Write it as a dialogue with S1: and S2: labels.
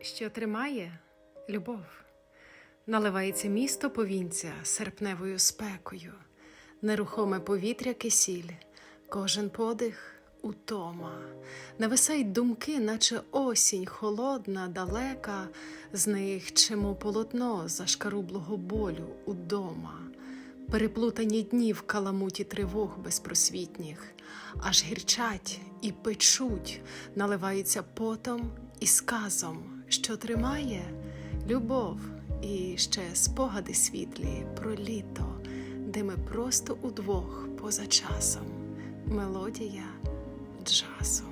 S1: Що тримає любов. Наливається місто повінця серпневою спекою, нерухоме повітря кисіль, кожен подих утома, нависають думки, наче осінь холодна, далека, з них чимо полотно зашкарублого болю удома, переплутані дні в каламуті тривог безпросвітніх, аж гірчать і печуть, наливаються потом і сказом, що тримає любов і ще спогади світлі про літо, де ми просто удвох поза часом. Мелодія джазу.